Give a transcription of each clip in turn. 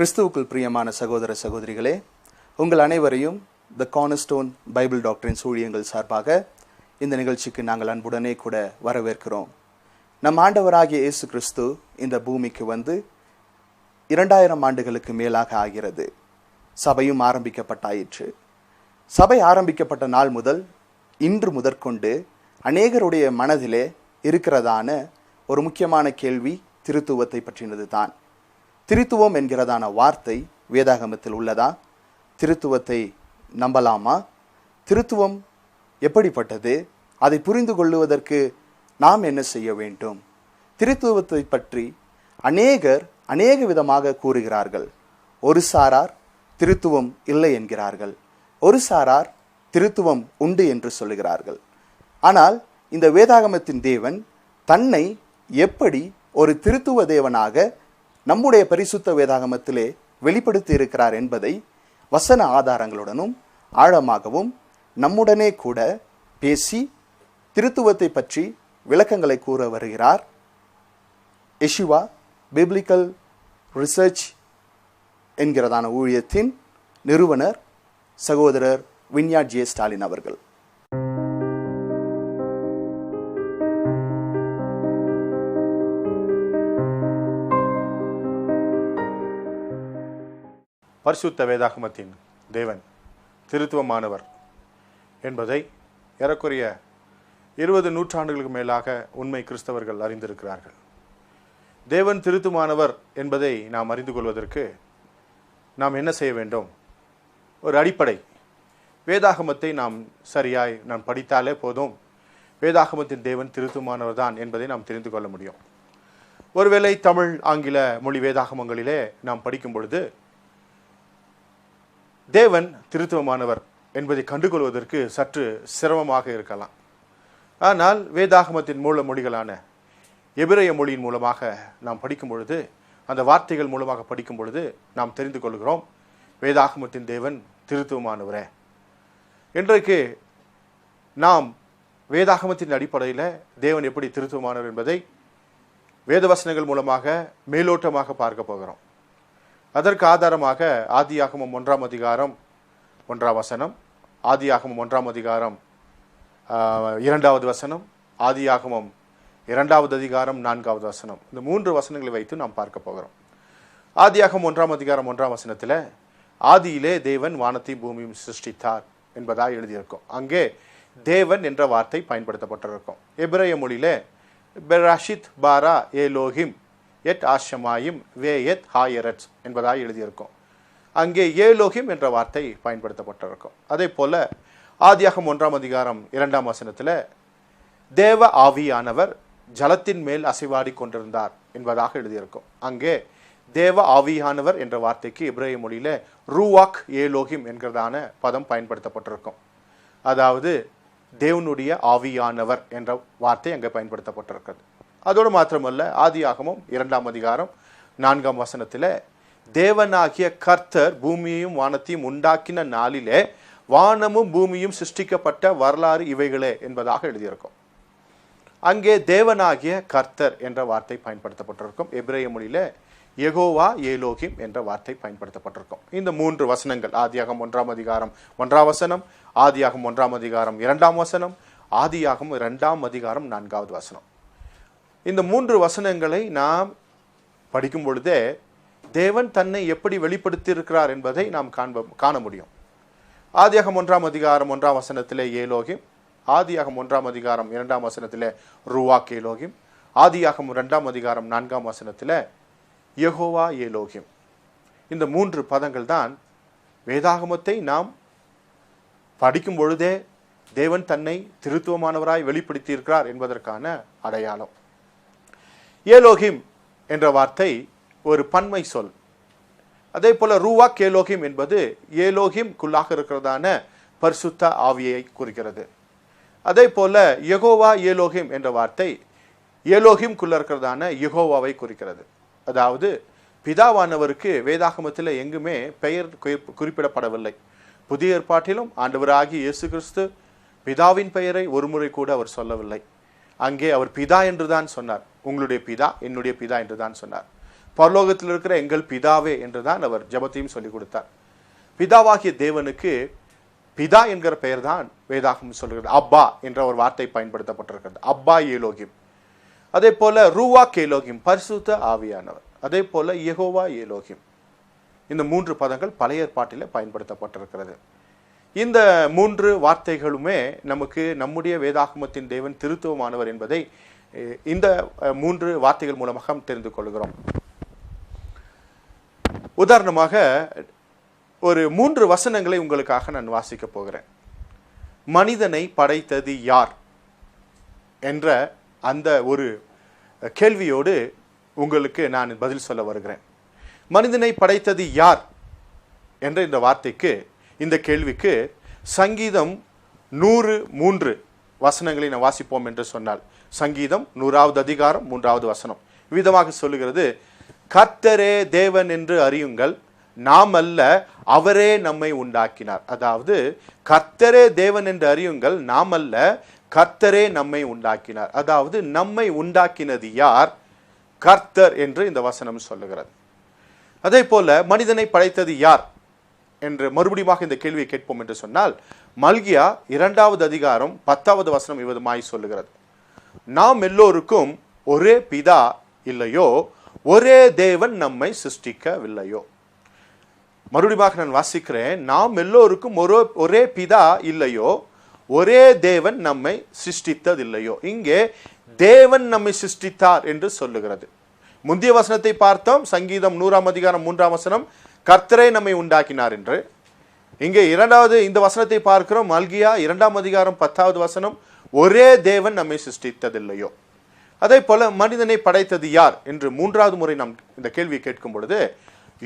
கிறிஸ்துவுக்குள் பிரியமான சகோதர சகோதரிகளே உங்கள் அனைவரையும் த கார்னஸ்டோன் பைபிள் டாக்டரின் ஊழியங்கள் சார்பாக இந்த நிகழ்ச்சிக்கு நாங்கள் அன்புடனே கூட வரவேற்கிறோம். நம் ஆண்டவராகிய இயேசு கிறிஸ்து இந்த பூமிக்கு வந்து இரண்டாயிரம் ஆண்டுகளுக்கு மேலாக ஆகிறது. சபையும் ஆரம்பிக்கப்பட்டாயிற்று. சபை ஆரம்பிக்கப்பட்ட நாள் முதல் இன்று முதற்கொண்டு அநேகருடைய மனதிலே இருக்கிறதான ஒரு முக்கியமான கேள்வி திருத்துவத்தை பற்றினது தான் திருத்துவம் என்கிறதான வார்த்தை வேதாகமத்தில் உள்ளதா? திருத்துவத்தை நம்பலாமா? திருத்துவம் எப்படிப்பட்டது? அதை புரிந்து கொள்ளுவதற்கு நாம் என்ன செய்ய வேண்டும்? திருத்துவத்தை பற்றி அநேகர் அநேக விதமாக கூறுகிறார்கள். ஒரு சாரார் திருத்துவம் இல்லை என்கிறார்கள். ஒரு சாரார் திருத்துவம் உண்டு என்று சொல்லுகிறார்கள். ஆனால் இந்த வேதாகமத்தின் தேவன் தன்னை எப்படி ஒரு திருத்துவ தேவனாக நம்முடைய பரிசுத்த வேதாகமத்திலே வெளிப்படுத்தி இருக்கிறார் என்பதை வசன ஆதாரங்களுடனும் ஆழமாகவும் நம்முடனே கூட பேசி திருத்துவத்தை பற்றி விளக்கங்களை கூற வருகிறார். எஷுவா பிப்ளிக்கல் ரிசர்ச் என்கிறதான ஊழியத்தின் நிறுவனர் சகோதரர் வின்யா ஜே ஸ்டாலின் அவர்கள். பரிசுத்த வேதாகமத்தின் தேவன் திருத்துவமானவர் என்பதை ஏறக்குறைய இருபது நூற்றாண்டுகளுக்கு மேலாக உண்மை கிறிஸ்தவர்கள் அறிந்திருக்கிறார்கள். தேவன் திருத்துமானவர் என்பதை நாம் அறிந்து கொள்வதற்கு நாம் என்ன செய்ய வேண்டும்? ஒரு அடிப்படை. வேதாகமத்தை நாம் சரியாய் நாம் படித்தாலே போதும். வேதாகமத்தின் தேவன் திருத்துமானவர் தான் என்பதை நாம் தெரிந்து கொள்ள முடியும். ஒருவேளை தமிழ் ஆங்கில மொழி வேதாகமங்களிலே நாம் படிக்கும் பொழுது தேவன் திருத்துவமானவர் என்பதை கண்டுகொள்வதற்கு சற்று சிரமமாக இருக்கலாம். ஆனால் வேதாகமத்தின் மூல மொழிகளான எபிரேய மொழியின் மூலமாக நாம் படிக்கும் பொழுது அந்த வார்த்தைகள் மூலமாக படிக்கும் பொழுது நாம் தெரிந்து கொள்கிறோம் வேதாகமத்தின் தேவன் திருத்துவமானவரே. இன்றைக்கு நாம் வேதாகமத்தின் அடிப்படையில் தேவன் எப்படி திருத்துவமானவர் என்பதை வேதவசனங்கள் மூலமாக மேலோட்டமாக பார்க்க போகிறோம். அதற்கு ஆதாரமாக ஆதியாகமம் ஒன்றாம் அதிகாரம் ஒன்றாம் வசனம் ஆதியாகமம் ஒன்றாம் அதிகாரம் இரண்டாவது வசனம் ஆதியாகமம் இரண்டாவது அதிகாரம் நான்காவது வசனம். இந்த மூன்று வசனங்களை வைத்து நாம் பார்க்க போகிறோம். ஆதியாகமம் ஒன்றாம் அதிகாரம் ஒன்றாம் வசனத்தில் ஆதியிலே தேவன் வானத்தையும் பூமியும் சிருஷ்டித்தார் என்பதாக எழுதியிருக்கும். அங்கே தேவன் என்ற வார்த்தை பயன்படுத்தப்பட்டிருக்கும். எபிரேய மொழியிலே பெராஷித் பாரா ஏ லோஹிம் எட் ஆஷமாயும் வே எத் ஹாயரட்ஸ் என்பதாக எழுதியிருக்கும். அங்கே ஏலோகிம் என்ற வார்த்தை பயன்படுத்தப்பட்டிருக்கும். அதே போல் ஆதியாகம் ஒன்றாம் அதிகாரம் இரண்டாம் வசனத்தில் தேவ ஆவியானவர் ஜலத்தின் மேல் அசைவாடி கொண்டிருந்தார் என்பதாக எழுதியிருக்கும். அங்கே தேவ ஆவியானவர் என்ற வார்த்தைக்கு இப்ரேய மொழியில் ரூவாக் ஏலோகிம் என்கிறதான பதம் பயன்படுத்தப்பட்டிருக்கும். அதாவது தேவனுடைய ஆவியானவர் என்ற வார்த்தை அங்கே பயன்படுத்தப்பட்டிருக்கிறது. அதோடு மாத்திரமல்ல ஆதியாகமும் இரண்டாம் அதிகாரம் நான்காம் வசனத்தில் தேவனாகிய கர்த்தர் பூமியையும் வானத்தையும் உண்டாக்கின நாளிலே வானமும் பூமியும் சிருஷ்டிக்கப்பட்ட வரலாறு இவைகளே என்பதாக எழுதியிருக்கும். அங்கே தேவனாகிய கர்த்தர் என்ற வார்த்தை பயன்படுத்தப்பட்டிருக்கும். எபிரேய மொழியில் எகோவா ஏலோகிம் என்ற வார்த்தை பயன்படுத்தப்பட்டிருக்கும். இந்த மூன்று வசனங்கள் ஆதியாகம் ஒன்றாம் அதிகாரம் ஒன்றாம் வசனம் ஆதியாகம் ஒன்றாம் அதிகாரம் இரண்டாம் வசனம் ஆதியாகம் இரண்டாம் அதிகாரம் நான்காவது வசனம். இந்த மூன்று வசனங்களை நாம் படிக்கும் பொழுதே தேவன் தன்னை எப்படி வெளிப்படுத்தியிருக்கிறார் என்பதை நாம் காண்ப காண முடியும். ஆதியாகம் ஒன்றாம் அதிகாரம் ஒன்றாம் வசனத்திலே ஏலோகிம் ஆதியாகம் ஒன்றாம் அதிகாரம் இரண்டாம் வசனத்திலே ருவாக் ஏலோகிம் ஆதியாகம் இரண்டாம் அதிகாரம் நான்காம் வசனத்தில் யகோவா ஏலோகிம். இந்த மூன்று பதங்கள் தான் வேதாகமத்தை நாம் படிக்கும் பொழுதே தேவன் தன்னை திருத்துவமானவராய் வெளிப்படுத்தியிருக்கிறார் என்பதற்கான அடையாளம். ஏலோகிம் என்ற வார்த்தை ஒரு பன்மை சொல். அதே போல ரூவா ஏலோகிம் என்பது ஏலோகிம் குள்ளாக இருக்கிறதான பரிசுத்த ஆவியை குறிக்கிறது. அதே போல யகோவா ஏலோகிம் என்ற வார்த்தை ஏலோகிம் குள்ள இருக்கிறதான யகோவாவை குறிக்கிறது. அதாவது பிதாவானவருக்கு வேதாகமத்தில் எங்குமே பெயர் குறிப்- குறிப்பிடப்படவில்லை. புதிய ஏற்பாட்டிலும் ஆண்டவராகி இயேசு கிறிஸ்து பிதாவின் பெயரை ஒருமுறை கூட அவர் சொல்லவில்லை. அங்கே அவர் பிதா என்று தான் சொன்னார். உங்களுடைய பிதா என்னுடைய பிதா என்று தான் சொன்னார். பரலோகத்தில் இருக்கிற எங்கள் பிதாவே என்று தான் அவர் ஜெபத்தையும் சொல்லிக் கொடுத்தார். பிதாவாகிய தேவனுக்கு பிதா என்கிற பெயர் தான் வேதாகம் சொல்கிறது. அப்பா என்ற ஒரு வார்த்தை பயன்படுத்தப்பட்டிருக்கிறது. அப்பா ஏலோகிம். அதே போல ரூவா கேலோகிம் பரிசுத்த ஆவியானவர். அதே போல எகோவா ஏலோகிம். இந்த மூன்று பதங்கள் பழைய ஏற்பாட்டில் பயன்படுத்தப்பட்டிருக்கிறது. இந்த மூன்று வார்த்தைகளுமே நமக்கு நம்முடைய வேதாகமத்தின் தேவன் திருத்துவமானவர் என்பதை இந்த மூன்று வார்த்தைகள் மூலமாக தெரிந்து கொள்கிறோம். உதாரணமாக ஒரு மூன்று வசனங்களை உங்களுக்காக நான் வாசிக்க போகிறேன். மனிதனை படைத்தது யார்? என்ற அந்த ஒரு கேள்வியோடு உங்களுக்கு நான் பதில் சொல்ல வருகிறேன். மனிதனை படைத்தது யார்? என்ற இந்த வார்த்தைக்கு இந்த கேள்விக்கு சங்கீதம் நூறு மூன்று வசனங்களை நான் வாசிப்போம் என்று சொன்னால் சங்கீதம் நூறாவது அதிகாரம் மூன்றாவது வசனம். விதமாக சொல்லுகிறது கர்த்தரே தேவன் என்று அறியுங்கள் நாம் அல்ல அவரே நம்மை உண்டாக்கினார். அதாவது கர்த்தரே தேவன் என்று அறியுங்கள் நாம் அல்ல கர்த்தரே நம்மை உண்டாக்கினார். அதாவது நம்மை உண்டாக்கினது யார்? கர்த்தர் என்று இந்த வசனம் சொல்லுகிறது. அதே போல மனிதனை படைத்தது யார்? என்று மறுபடியும் இந்த கேள்வியை கேட்போம் என்று சொன்னால் மல்கியா இரண்டாவது அதிகாரம் பத்தாவது வசனம் இவ்விதமாய் சொல்லுகிறது. நாம் எல்லோருக்கும் ஒரே பிதா இல்லையோ? ஒரே தேவன் நம்மை சிருஷ்டிக்கவில்லையோ? மறுபடியும் நான் வாசிக்கிறேன். நாம் எல்லோருக்கும் ஒரு ஒரே பிதா இல்லையோ? ஒரே தேவன் நம்மை சிருஷ்டித்ததில்லையோ? இங்கே தேவன் நம்மை சிருஷ்டித்தார் என்று சொல்லுகிறது. முந்தைய வசனத்தை பார்த்தோம். சங்கீதம் நூறாம் அதிகாரம் மூன்றாம் வசனம் கர்த்தரை நம்மை உண்டாக்கினார் என்று. இங்கே இரண்டாவது இந்த வசனத்தை பார்க்கிறோம். மல்கியா இரண்டாம் அதிகாரம் பத்தாவது வசனம் ஒரே தேவன் நம்மை சிருஷ்டித்ததில்லையோ? அதே போல மனிதனை படைத்தது யார்? என்று மூன்றாவது முறை நாம் இந்த கேள்வியை கேட்கும் பொழுது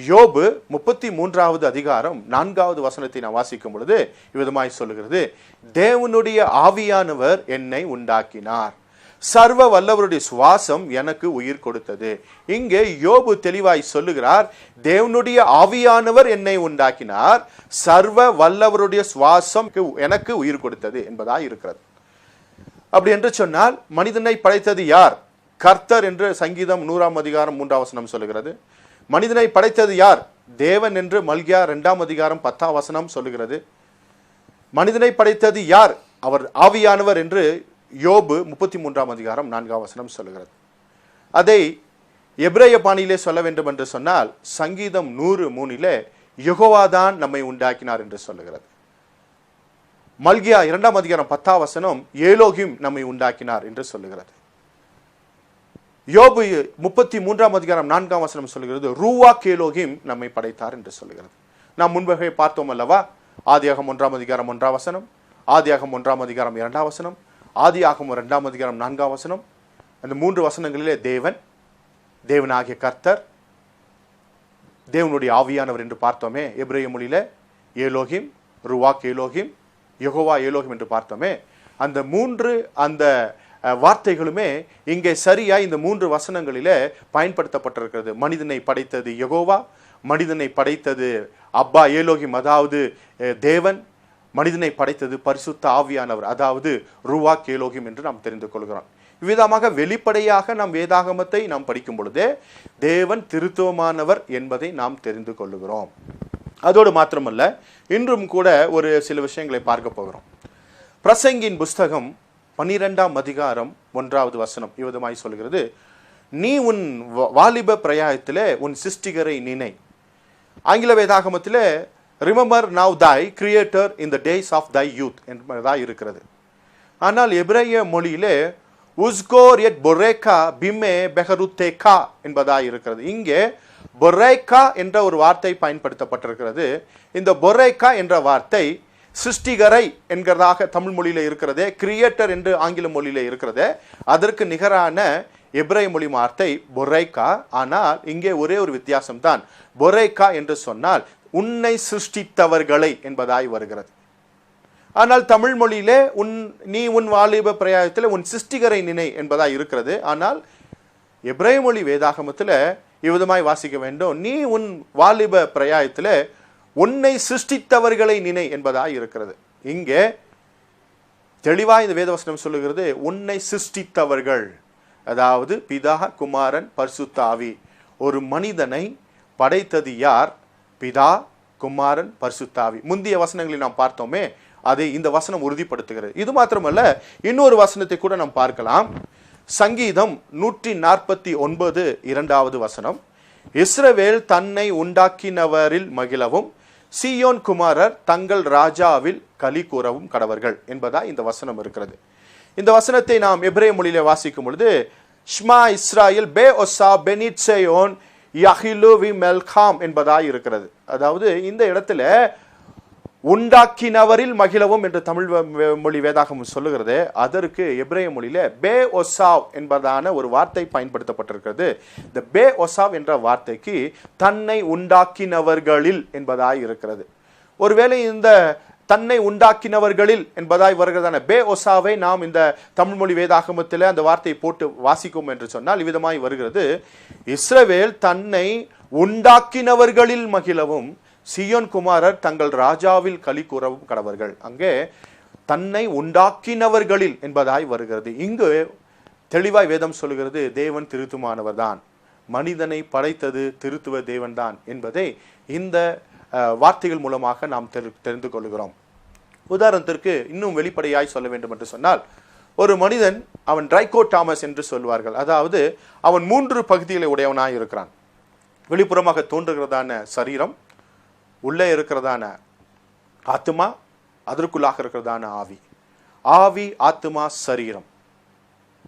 யோபு முப்பத்தி மூன்றாவது அதிகாரம் நான்காவது வசனத்தை நான் வாசிக்கும் பொழுது இவ்விதமாய் சொல்லுகிறது தேவனுடைய ஆவியானவர் என்னை உண்டாக்கினார். சர்வ வல்லவருடைய சுவாசம் எனக்கு உயிர் கொடுத்தது. இங்கே யோபு தெளிவாய் சொல்லுகிறார் தேவனுடைய ஆவியானவர் என்னை உண்டாக்கினார். சர்வ வல்லவருடைய சுவாசம் எனக்கு உயிர் கொடுத்தது என்பதாக இருக்கிறது. அப்படி என்று சொன்னால் மனிதனை படைத்தது யார்? கர்த்தர் என்று சங்கீதம் நூறாம் அதிகாரம் மூன்றாம் வசனம் சொல்லுகிறது. மனிதனை படைத்தது யார்? தேவன் என்று மல்கியா ரெண்டாம் அதிகாரம் பத்தாம் வசனம் சொல்லுகிறது. மனிதனை படைத்தது யார்? அவர் ஆவியானவர் என்று யோபு முப்பத்தி மூன்றாம் அதிகாரம் நான்காம் வசனம் சொல்லுகிறது. அதை எப்ரேய பாணியிலே சொல்ல வேண்டும் என்று சொன்னால் சங்கீதம் நூறு மூணிலே யெகோவாதான் நம்மை உண்டாக்கினார் என்று சொல்லுகிறது. மல்கியா இரண்டாம் அதிகாரம் பத்தாம் வசனம் ஏலோகிம் நம்மை உண்டாக்கினார் என்று சொல்லுகிறது. யோபு முப்பத்தி மூன்றாம் அதிகாரம் நான்காம் வசனம் சொல்கிறது ரூவா கேலோகிம் நம்மை படைத்தார் என்று சொல்லுகிறது. நாம் முன்பகை பார்த்தோம் அல்லவா? ஆதியாகம் ஒன்றாம் அதிகாரம் ஒன்றாம் வசனம் ஆதியாகம் ஒன்றாம் அதிகாரம் இரண்டாம் வசனம் ஆதியாகம் இரண்டாம் அதிகாரம் நான்காம் வசனம். அந்த மூன்று வசனங்களிலே தேவன் தேவனாகிய கர்த்தர் தேவனுடைய ஆவியானவர் என்று பார்த்தோமே எப்ரேய மொழியில ஏலோகிம் ருவாக் ஏலோகிம் யகோவா ஏலோகிம் என்று பார்த்தோமே அந்த மூன்று அந்த வார்த்தைகளுமே இங்கே சரியாக இந்த மூன்று வசனங்களிலே பயன்படுத்தப்பட்டிருக்கிறது. மனிதனை படைத்தது யகோவா மனிதனை படைத்தது அப்பா ஏலோகிம் அதாவது தேவன் மனிதனை படைத்தது பரிசுத்த ஆவியானவர் அதாவது ருவா கேலோகிம் என்று நாம் தெரிந்து கொள்கிறோம். இவ்விதமாக வெளிப்படையாக நாம் வேதாகமத்தை நாம் படிக்கும் பொழுதே தேவன் திருத்துவமானவர் என்பதை நாம் தெரிந்து கொள்ளுகிறோம். அதோடு மாத்திரமல்ல இன்றும் கூட ஒரு சில விஷயங்களை பார்க்க போகிறோம். பிரசங்கின் புஸ்தகம் பன்னிரெண்டாம் அதிகாரம் ஒன்றாவது வசனம் இவ்விதமாய் சொல்கிறது நீ உன் வாலிப பிரயாயத்திலே உன் சிருஷ்டிகரை நினை. ஆங்கில வேதாகமத்திலே remember now thy creator in the days of thy youth என்பதாக இருக்கிறது. ஆனால் எப்ரேய மொழியிலே உஸ்கோர் எட் பொரேகா பிமே பெஹருத்தேகா என்பதாக இருக்கிறது. இங்கே பொரேக்கா என்ற ஒரு வார்த்தை பயன்படுத்தப்பட்டிருக்கிறது. இந்த பொரேக்கா என்ற வார்த்தை சிருஷ்டிகரை என்கிறதாக தமிழ் மொழியில் இருக்கிறதே கிரியேட்டர் என்று ஆங்கில மொழியில் இருக்கிறதே அதற்கு நிகரான எப்ரை மொழி வார்த்தை பொரைக்கா ஆனால் இங்கே ஒரே ஒரு வித்தியாசம்தான். பொரேக்கா பொரைக்கா என்று சொன்னால் உன்னை சிருஷ்டித்தவர்களை என்பதாய் வருகிறது. ஆனால் தமிழ் மொழியிலே உன் நீ உன் வாலிப பிரயாயத்தில் உன் சிருஷ்டிகரை நினை என்பதாக இருக்கிறது. ஆனால் எப்ரே மொழி வேதாகமத்தில் இவ்விதமாய் வாசிக்க வேண்டும். நீ உன் வாலிப பிரயாயத்தில் உன்னை சிருஷ்டித்தவர்களை நினை என்பதாக இருக்கிறது. இங்கே தெளிவாக இந்த வேதவசனம் சொல்லுகிறது உன்னை சிருஷ்டித்தவர்கள். அதாவது பிதா குமாரன் பர்சுத்தாவி. ஒரு மனிதனை படைத்தது யார்? பிதா குமாரன் பரிசுத்தாவி. முந்தைய வசனங்களை நாம் பார்த்தோமே அதை இந்த வசனம் உறுதிப்படுத்துகிறது. இது மாத்திரமல்ல இன்னொரு வசனத்தை கூட நாம் பார்க்கலாம். சங்கீதம் நூற்றி நாற்பத்தி ஒன்பது இரண்டாவது வசனம். இஸ்ரவேல் தன்னை உண்டாக்கினவரில் மகிழவும் சியோன் குமாரர் தங்கள் ராஜாவில் கலி கூறவும் கடவர்கள் என்பதா இந்த வசனம் இருக்கிறது. இந்த வசனத்தை நாம் எப்ரே மொழியில வாசிக்கும் பொழுது ஷ்மா இஸ்ராயில் பே ஒசா பெனிட்சேயோன் யஹிலு வி மெல்காம் என்பதாய் இருக்கிறது. அதாவது இந்த இடத்துல உண்டாக்கினவரில் மகிழவும் என்று தமிழ் மொழி வேதாகமும் சொல்லுகிறது. அதற்கு எப்ரேய மொழியில பே ஒசாவ் என்பதான ஒரு வார்த்தை பயன்படுத்தப்பட்டிருக்கிறது. இந்த பே ஒசாவ் என்ற வார்த்தைக்கு தன்னை உண்டாக்கினவர்களில் என்பதாய் இருக்கிறது. ஒருவேளை இந்த தன்னை உண்டாக்கினவர்களில் என்பதாய் வருகிறதான பே ஒசாவை நாம் இந்த தமிழ் மொழி வேதாகமத்தில் அந்த வார்த்தையை போட்டு வாசிக்கும் என்று சொன்னால் இவ்விதமாய் வருகிறது. இஸ்ரவேல் தன்னை உண்டாக்கினவர்களில் மகிழவும் சியோன் குமாரர் தங்கள் ராஜாவில் களி கூறவும் கடவர்கள். அங்கே தன்னை உண்டாக்கினவர்களில் என்பதாய் வருகிறது. இங்கு தெளிவாய் வேதம் சொல்லுகிறது தேவன் திருத்துமானவர் தான் மனிதனை படைத்தது திருத்துவ தேவன்தான் என்பதை இந்த வார்த்தைகள் மூலமாக நாம் தெரி தெரிந்து கொள்கிறோம். உதாரணத்திற்கு இன்னும் வெளிப்படையாய் சொல்ல வேண்டும் என்று சொன்னால் ஒரு மனிதன் அவன் ட்ரைகோ டாமஸ் என்று சொல்வார்கள். அதாவது அவன் மூன்று பகுதிகளை உடையவனாய் இருக்கிறான். வெளிப்புறமாக தோன்றுகிறதான சரீரம் உள்ளே இருக்கிறதான ஆத்மா அதற்குள்ளாக இருக்கிறதான ஆவி. ஆவி ஆத்மா சரீரம்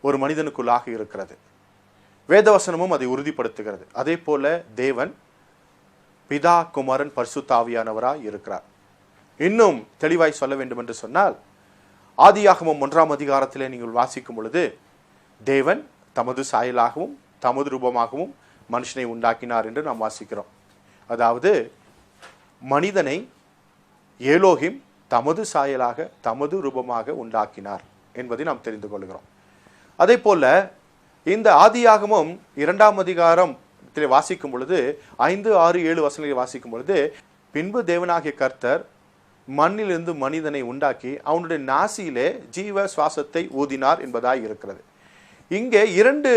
ஒரு மனிதனுக்குள்ளாக இருக்கிறது. வேதவசனமும் அதை உறுதிப்படுத்துகிறது. அதே போல தேவன் பிதா குமாரன் பரிசுத்தாவியானவராய் இருக்கிறார். இன்னும் தெளிவாய் சொல்ல வேண்டும் என்று சொன்னால் ஆதியாகமம் ஒன்றாம் அதிகாரத்திலே நீங்கள் வாசிக்கும் பொழுது தேவன் தமது சாயலாகவும் தமது ரூபமாகவும் மனுஷனை உண்டாக்கினார் என்று நாம் வாசிக்கிறோம். அதாவது மனிதனை ஏலோகிம் தமது சாயலாக தமது ரூபமாக உண்டாக்கினார் என்பதை நாம் தெரிந்து கொள்கிறோம். அதே போல இந்த ஆதியாகமும் இரண்டாம் அதிகாரம் வாசிக்கும் பொழுது ஐந்து ஆறு ஏழு வசனங்களை வாசிக்கும் பொழுது பின்பு தேவனாகிய கர்த்தர் மண்ணிலிருந்து மனிதனை உண்டாக்கி அவனுடைய நாசியிலே ஜீவ சுவாசத்தை ஊதினார் என்பதாய் இருக்கிறது. இங்கே இரண்டு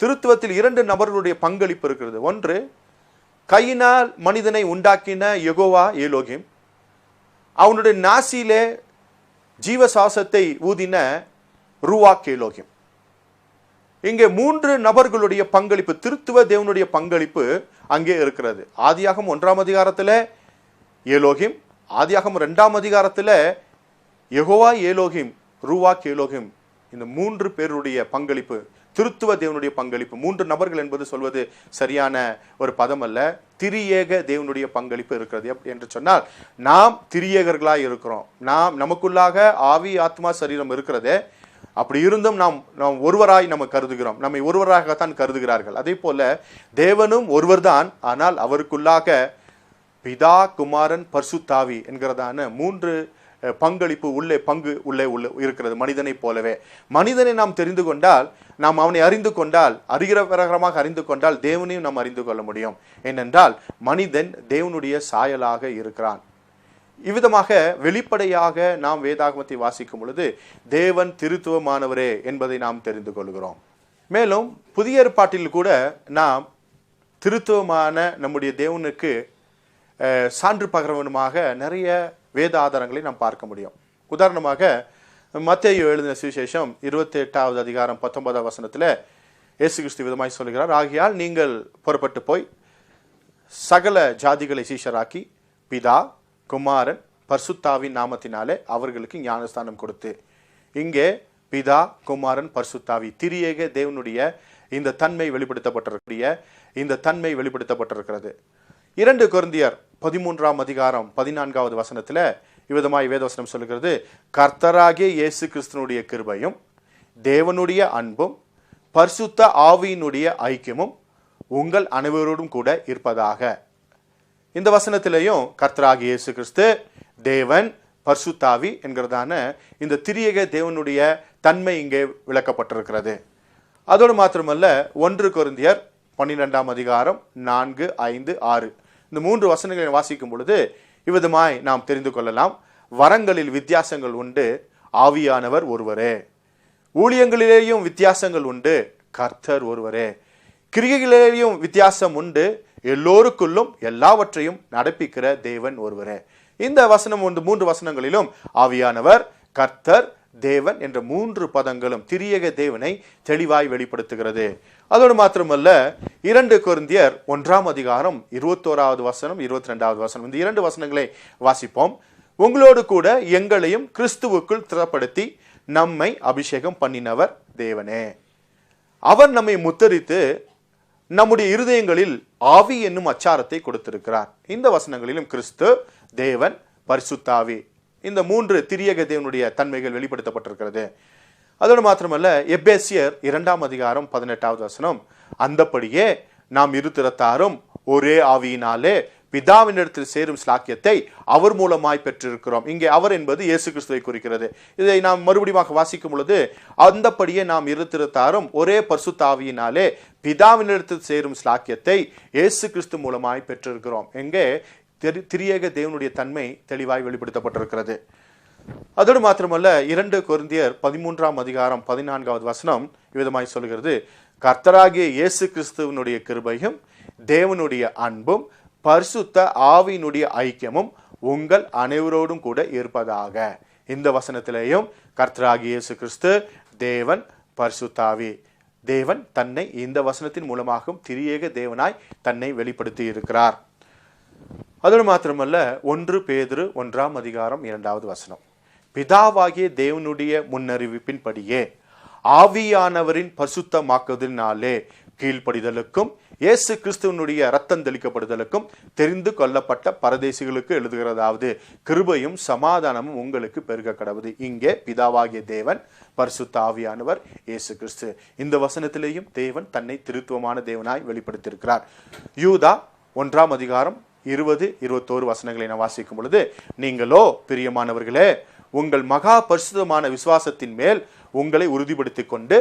திருத்துவத்தில் இரண்டு நபர்களுடைய பங்களிப்பு இருக்கிறது. ஒன்று கையினால் மனிதனை உண்டாக்கின யகோவா ஏலோகிம். அவனுடைய நாசியிலே ஜீவசாசத்தை ஊதின ரூவா கேலோகிம் இங்கே மூன்று நபர்களுடைய பங்களிப்பு திருத்துவ தேவனுடைய பங்களிப்பு அங்கே இருக்கிறது. ஆதியாகம் ஒன்றாம் அதிகாரத்தில் ஏலோகிம் ஆதியாகம் ரெண்டாம் அதிகாரத்தில் யகோவா ஏலோகிம் ரூவா கேலோகிம் இந்த மூன்று பேருடைய பங்களிப்பு திருத்துவ தேவனுடைய பங்களிப்பு. மூன்று நபர்கள் என்பது சொல்வது சரியான ஒரு பதம் அல்ல. திரியேக தேவனுடைய பங்களிப்பு இருக்கிறது. எப்படி என்று சொன்னால் நாம் திரியேகர்களாக இருக்கிறோம். நாம் நமக்குள்ளாக ஆவி ஆத்மா சரீரம் இருக்கிறதே. அப்படி இருந்தும் நாம் நாம் ஒருவராய் நம்ம கருதுகிறோம். நம்மை ஒருவராகத்தான் கருதுகிறார்கள். அதே போல தேவனும் ஒருவர்தான். ஆனால் அவருக்குள்ளாக பிதா குமாரன் பர்சுத்தாவி என்கிறதான மூன்று பங்களிப்பு உள்ளே பங்கு உள்ளே உள்ள இருக்கிறது மனிதனைப் போலவே. மனிதனை நாம் தெரிந்து கொண்டால் நாம் அவனை அறிந்து கொண்டால் அறிகிற பிரகாரமாக அறிந்து கொண்டால் தேவனையும் நாம் அறிந்து கொள்ள முடியும். ஏனென்றால் மனிதன் தேவனுடைய சாயலாக இருக்கிறான். இவ்விதமாக வெளிப்படையாக நாம் வேதாகமத்தை வாசிக்கும் பொழுது தேவன் திருத்துவமானவரே என்பதை நாம் தெரிந்து கொள்கிறோம். மேலும் புதிய ஏற்பாட்டில் கூட நாம் திருத்துவமான நம்முடைய தேவனுக்கு சான்று பகரவனுமாக நிறைய வேத ஆதாரங்களை நாம் பார்க்க முடியும். உதாரணமாக மத்தேயு எழுதின சுவிசேஷம் இருபத்தி எட்டாவது அதிகாரம் பத்தொன்பதாம் வசனத்தில் இயேசு கிறிஸ்து விதமாய் சொல்கிறார் ஆகையால் நீங்கள் புறப்பட்டு போய் சகல ஜாதிகளை சீஷராக்கி பிதா குமாரன் பர்சுத்தாவின் நாமத்தினாலே அவர்களுக்கு ஞானஸ்தானம் கொடுத்து இங்கே பிதா குமாரன் பர்சுத்தாவி திரியேக தேவனுடைய இந்த தன்மை வெளிப்படுத்தப்பட்டிருக்கிற இந்த தன்மை வெளிப்படுத்தப்பட்டிருக்கிறது. இரண்டு குருந்தியர் பதிமூன்றாம் அதிகாரம் பதினான்காவது வசனத்தில் இவ்விதமாய் வேதவசனம் சொல்லுகிறது. கர்த்தராகிய இயேசு கிறிஸ்துனுடைய கிருபையும் தேவனுடைய அன்பும் பரிசுத்த ஆவியினுடைய ஐக்கியமும் உங்கள் அனைவரோடும் கூட இருப்பதாக. இந்த வசனத்திலையும் கர்த்தராகிய இயேசு கிறிஸ்து தேவன் பர்சுத்தாவி என்கிறதான இந்த திரியக தேவனுடைய தன்மை இங்கே விளக்கப்பட்டிருக்கிறது. அதோடு மாத்திரமல்ல ஒன்று குருந்தியர் பன்னிரெண்டாம் அதிகாரம் நான்கு ஐந்து ஆறு. இந்த மூன்று வசனங்களை வாசிக்கும் பொழுது இவ்விதமாய் நாம் தெரிந்து கொள்ளலாம். வரங்களில் வித்தியாசங்கள் உண்டு ஆவியானவர் ஒருவரே. ஊழியங்களிலேயும் வித்தியாசங்கள் உண்டு கர்த்தர் ஒருவரே. கிரிகைகளிலேயும் வித்தியாசம் உண்டு எல்லோருக்குள்ளும் எல்லாவற்றையும் நடப்பிக்கிற தேவன் ஒருவரே. இந்த வசனம் ஒன்று மூன்று வசனங்களிலும் ஆவியானவர் கர்த்தர் தேவன் என்ற மூன்று பதங்களும் திரியக தேவனை தெளிவாய் வெளிப்படுத்துகிறது. அதோடு மாத்திரமல்ல இரண்டு குருந்தியர் ஒன்றாம் அதிகாரம் இருபத்தோராவது வசனம் இருபத்தி ரெண்டாவது வசனம் இந்த இரண்டு வசனங்களை வாசிப்போம். உங்களோடு கூட எங்களையும் கிறிஸ்துவுக்குள் திறப்படுத்தி நம்மை அபிஷேகம் பண்ணினவர் தேவனே. அவர் நம்மை முத்தரித்து நம்முடைய இருதயங்களில் ஆவி என்னும் அச்சாரத்தை கொடுத்திருக்கிறார். இந்த வசனங்களிலும் கிறிஸ்து தேவன் பரிசுத்தாவி. இந்த மூன்று திரியக தேவனுடைய தன்மைகள் வெளிப்படுத்தப்பட்டிருக்கிறது. அதோடு மாத்திரமல்ல எபேசியர் இரண்டாம் அதிகாரம் பதினெட்டாவது வசனம் அந்தப்படியே நாம் இருதிறத்தாரும் ஒரே ஆவியினாலே பிதாவினிடத்தில் சேரும் ஸ்லாக்கியத்தை அவர் மூலமாய் பெற்றிருக்கிறோம். இங்கே அவர் என்பது இயேசு கிறிஸ்துவை குறிக்கிறது. இதை நாம் மறுபடியும் வாசிக்கும் பொழுது அந்தப்படியே நாம் இருத்திருத்தாரும் ஒரே பர்சுத்தாவியினாலே பிதாவினிடத்தில் சேரும் ஸ்லாக்கியத்தை இயேசு கிறிஸ்து மூலமாய் பெற்றிருக்கிறோம். எங்கே? திரு- திரியேக தேவனுடைய தன்மை தெளிவாய் வெளிப்படுத்தப்பட்டிருக்கிறது. அதோடு மாத்திரமல்ல இரண்டு குருந்தியர் பதிமூன்றாம் அதிகாரம் பதினான்காவது வசனம் இவ்விதமாய் சொல்கிறது கர்த்தராகிய இயேசு கிறிஸ்துவனுடைய கிருபையும் தேவனுடைய அன்பும் பரிசுத்த ஆவியினுடைய ஐக்கியமும் உங்கள் அனைவரோடும் கூட இருப்பதாக. இந்த வசனத்திலேயும் கர்த்தராகிய இயேசு கிறிஸ்து தேவன் பரிசுத்தாவி. தேவன் தன்னை இந்த வசனத்தின் மூலமாகவும் திரியேக தேவனாய் தன்னை வெளிப்படுத்தி இருக்கிறார். அதோடு மாத்திரமல்ல ஒன்று பேதிரு ஒன்றாம் அதிகாரம் இரண்டாவது வசனம். பிதாவாகிய தேவனுடைய முன்னறிவிப்பின்படியே ஆவியானவரின் பசுத்தமாக்குதலினாலே கீழ்ப்படிதலுக்கும் இயேசு கிறிஸ்துவனுடைய ரத்தம் தெளிக்கப்படுதலுக்கும் தெரிந்து கொள்ளப்பட்ட பரதேசிகளுக்கு எழுதுகிறதாவது கிருபையும் சமாதானமும் உங்களுக்கு பெருக கடவுது இங்கே பிதாவாகிய தேவன் பரிசுத்த ஆவியானவர் இயேசு கிறிஸ்து. இந்த வசனத்திலேயும் தேவன் தன்னை திருத்துவமான தேவனாய் வெளிப்படுத்தியிருக்கிறார். யூதா ஒன்றாம் அதிகாரம் இருபது இருபத்தோரு வசனங்களை நான் வாசிக்கும் பொழுது நீங்களோ பிரியமானவர்களே உங்கள் மகா பரிசுத்தமான விசுவாசத்தின் மேல் உங்களை உறுதிப்படுத்தி கொண்டு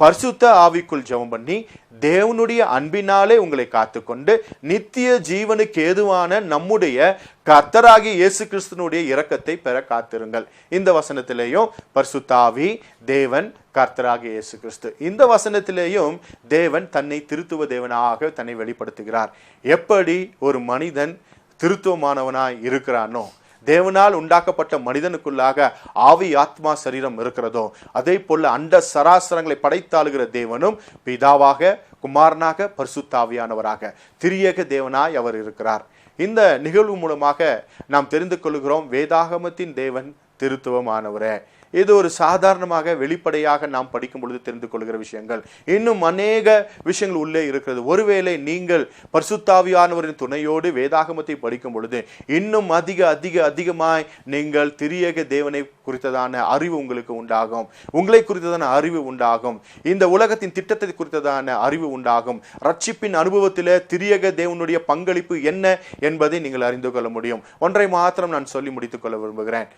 பரிசுத்த ஆவிக்குள் ஜெபம் பண்ணி தேவனுடைய அன்பினாலே உங்களை காத்துக்கொண்டு நித்திய ஜீவனுக்கு ஏதுவான நம்முடைய கர்த்தராகிய இயேசு கிறிஸ்துனுடைய இரக்கத்தை பெற காத்திருங்கள். இந்த வசனத்திலேயும் பரிசுத்தாவி தேவன் கர்த்தராகிய இயேசு கிறிஸ்து. இந்த வசனத்திலேயும் தேவன் தன்னை திருத்துவ தேவனாக தன்னை வெளிப்படுத்துகிறார். எப்படி ஒரு மனிதன் திருத்துவமானவனாய் இருக்கிறானோ தேவனால் உண்டாக்கப்பட்ட மனிதனுக்குள்ளாக ஆவி ஆத்மா சரீரம் இருக்கிறதோ அதே போல அண்ட சராசரங்களை படைத்தாளுகிற தேவனும் பிதாவாக குமாரனாக பரிசுத்தாவியானவராக திரியக தேவனாய் அவர் இருக்கிறார். இந்த நிகழ்வு மூலமாக நாம் தெரிந்து கொள்கிறோம் வேதாகமத்தின் தேவன் திருத்துவமானவரே. இது ஒரு சாதாரணமாக வெளிப்படையாக நாம் படிக்கும் பொழுது தெரிந்து கொள்கிற விஷயங்கள். இன்னும் அநேக விஷயங்கள் உள்ளே இருக்கிறது. ஒருவேளை நீங்கள் பரிசுத்தாவியானவரின் துணையோடு வேதாகமத்தை படிக்கும் பொழுது இன்னும் அதிக அதிக அதிகமாய் நீங்கள் திரியக தேவனை குறித்ததான அறிவு உங்களுக்கு உண்டாகும். உங்களை குறித்ததான அறிவு உண்டாகும். இந்த உலகத்தின் திட்டத்தை குறித்ததான அறிவு உண்டாகும். ரட்சிப்பின் அனுபவத்தில் திரியக தேவனுடைய பங்களிப்பு என்ன என்பதை நீங்கள் அறிந்து கொள்ள முடியும். ஒன்றை மாத்திரம் நான் சொல்லி முடித்துக் கொள்ள விரும்புகிறேன்.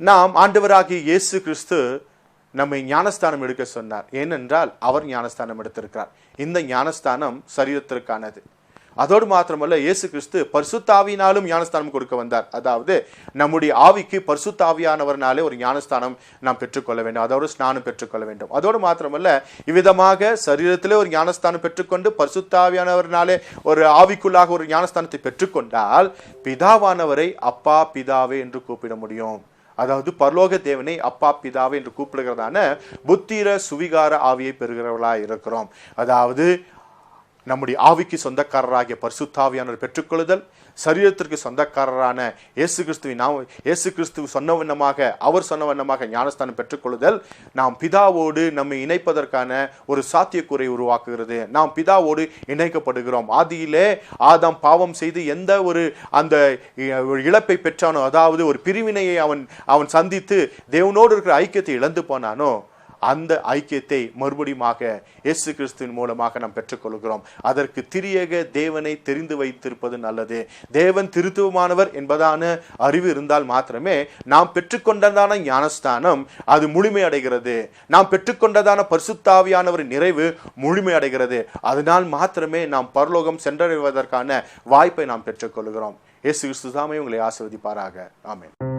நாம் ஆண்டவராகிய இயேசு கிறிஸ்து நம்மை ஞானஸ்தானம் எடுக்க சொன்னார். ஏனென்றால் அவர் ஞானஸ்தானம் எடுத்திருக்கிறார். இந்த ஞானஸ்தானம் சரீரத்திற்கானது. அதோடு மாத்திரமல்ல இயேசு கிறிஸ்து பரிசுத்தாவினாலும் ஞானஸ்தானம் கொடுக்க வந்தார். அதாவது நம்முடைய ஆவிக்கு பரிசுத்தாவியானவர்னாலே ஒரு ஞானஸ்தானம் நாம் பெற்றுக்கொள்ள வேண்டும். அதோடு ஸ்நானம் பெற்றுக்கொள்ள வேண்டும். அதோடு மாத்திரமல்ல இவ்விதமாக சரீரத்திலே ஒரு ஞானஸ்தானம் பெற்றுக்கொண்டு பரிசுத்தாவியானவர்னாலே ஒரு ஆவிக்குள்ளாக ஒரு ஞானஸ்தானத்தை பெற்றுக்கொண்டால் பிதாவானவரை அப்பா பிதாவே என்று கூப்பிட முடியும். அதாவது பரலோக தேவனை அப்பா பிதாவே என்று கூப்பிடுகிறதான புத்திர சுவிகார ஆவியை பெறுகிறவர்களாக இருக்கிறோம். அதாவது நம்முடைய ஆவிக்கு சொந்தக்காரராகிய பரிசுத்தாவியானவர் பெற்றுக்கொள்ளுதல் சரீரத்திற்கு சொந்தக்காரரான இயேசு கிறிஸ்துவின் நாம் இயேசு கிறிஸ்து சொன்ன வண்ணமாக அவர் சொன்ன வண்ணமாக ஞானஸ்தானம் பெற்றுக்கொள்ளுதல் நாம் பிதாவோடு நம்மை இணைப்பதற்கான ஒரு சாத்தியக்கூறை உருவாக்குகிறது. நாம் பிதாவோடு இணைக்கப்படுகிறோம். ஆதியிலே ஆதாம் பாவம் செய்து எந்த ஒரு அந்த ஒரு இழப்பை பெற்றானோ அதாவது ஒரு பிரிவினையை அவன் அவன் சந்தித்து தேவனோடு இருக்கிற ஐக்கியத்தை இழந்து போனானோ அந்த ஐக்கியத்தை மறுபடியுமாக இயேசு கிறிஸ்துவின் மூலமாக நாம் பெற்றுக்கொள்கிறோம். அதற்கு திரியக தேவனை தெரிந்து வைத்திருப்பது நல்லது. தேவன் திருத்துவமானவர் என்பதான அறிவு இருந்தால் மாத்திரமே நாம் பெற்றுக்கொண்டதான ஞானஸ்தானம் அது முழுமையடைகிறது. நாம் பெற்றுக்கொண்டதான பரிசுத்தாவியானவரின் நிறைவு முழுமையடைகிறது. அதனால் மாத்திரமே நாம் பரலோகம் சென்றடைவதற்கான வாய்ப்பை நாம் பெற்றுக்கொள்கிறோம். இயேசு கிறிஸ்து தாமே உங்களை ஆசிர்வதிப்பாராக. ஆமேன்.